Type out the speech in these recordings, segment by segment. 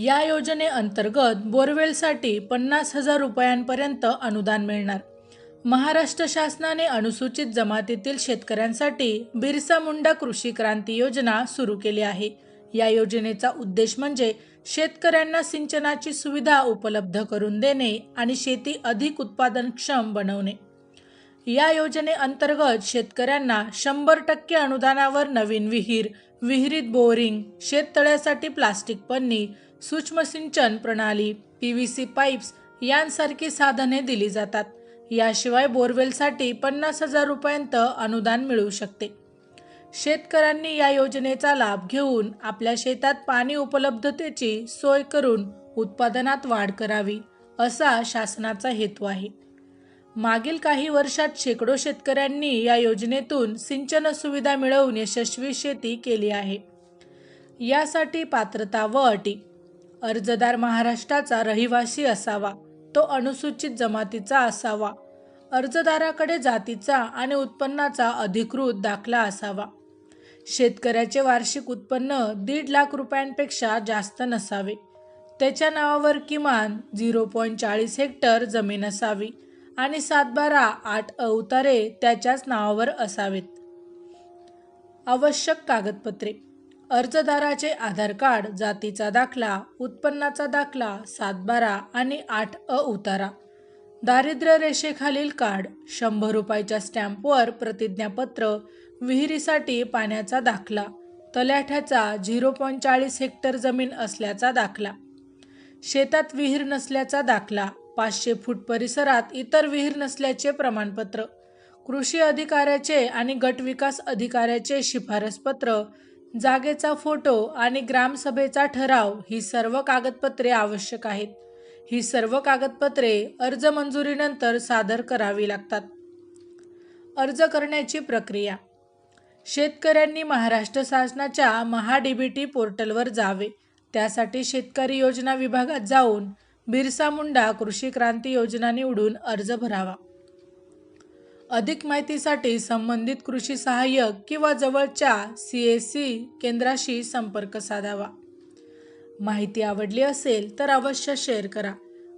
या योजनेअंतर्गत बोरवेलसाठी पन्नास हजार रुपयांपर्यंत अनुदान मिळणार. महाराष्ट्र शासनाने अनुसूचित जमातीतील शेतकऱ्यांसाठी बिरसा मुंडा कृषी क्रांती योजना सुरू केली आहे. या योजनेचा उद्देश म्हणजे शेतकऱ्यांना सिंचनाची सुविधा उपलब्ध करून देणे आणि शेती अधिक उत्पादनक्षम बनवणे. या योजनेअंतर्गत शेतकऱ्यांना शंभर टक्के अनुदानावर नवीन विहीर विहिरीत बोरिंग शेततळ्यासाठी प्लास्टिक पन्नी सूक्ष्म सिंचन प्रणाली पी व्ही सी पाईप्स यांसारखी साधने दिली जातात. याशिवाय बोरवेलसाठी पन्नास हजार रुपयांत अनुदान मिळू शकते. शेतकऱ्यांनी या योजनेचा लाभ घेऊन आपल्या शेतात पाणी उपलब्धतेची सोय करून उत्पादनात वाढ करावी असा शासनाचा हेतू आहे. मागील काही वर्षात शेकडो शेतकऱ्यांनी या योजनेतून सिंचन सुविधा मिळवून यशस्वी शेती केली आहे. यासाठी पात्रता व अटी. अर्जदार महाराष्ट्राचा रहिवासी असावा तो अनुसूचित जमातीचा असावा. अर्जदाराकडे जातीचा आणि उत्पन्नाचा अधिकृत दाखला असावा. शेतकऱ्याचे वार्षिक उत्पन्न दीड लाख रुपयांपेक्षा जास्त नसावे. त्याच्या नावावर किमान झिरो पॉईंट चाळीस हेक्टर जमीन असावी आणि सातबारा आठ अवतारे त्याच्याच नावावर असावेत. आवश्यक कागदपत्रे. अर्जदाराचे आधार कार्ड जातीचा दाखला उत्पन्नाचा दाखला सातबारा आणि आठ अ उतारा. दारिद्र्य रेषेखालील कार्ड शंभर रुपयाच्या स्टॅम्पवर प्रतिज्ञापत्र विहिरीसाठी पाण्याचा दाखला तलाठ्याचा झिरो पॉईंट चाळीस हेक्टर जमीन असल्याचा दाखला. शेतात विहीर नसल्याचा दाखला पाचशे फूट परिसरात इतर विहीर नसल्याचे प्रमाणपत्र कृषी अधिकाऱ्याचे आणि गट विकास अधिकाऱ्याचे शिफारसपत्र जागेचा फोटो आणि ग्रामसभेचा ठराव ही सर्व कागदपत्रे आवश्यक आहेत. ही सर्व कागदपत्रे अर्ज मंजुरीनंतर सादर करावी लागतात. अर्ज करण्याची प्रक्रिया. शेतकऱ्यांनी महाराष्ट्र शासनाच्या महाडीबीटी पोर्टलवर जावे. त्यासाठी शेतकरी योजना विभागात जाऊन बिरसा मुंडा कृषी क्रांती योजना निवडून अर्ज भरावा. अधिक माहितीसाठी संबंधित कृषी सहाय्यक किंवा जवळच्या सी एस सी केंद्राशी संपर्क साधावा. माहिती आवडली असेल तर अवश्य शेअर करा.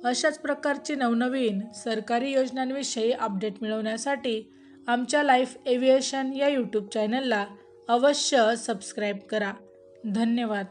अशाच प्रकारची नवनवीन सरकारी योजनांविषयी अपडेट मिळवण्यासाठी आमच्या लाईफ एव्हिएशन या यूट्यूब चॅनलला अवश्य सबस्क्राईब करा. धन्यवाद.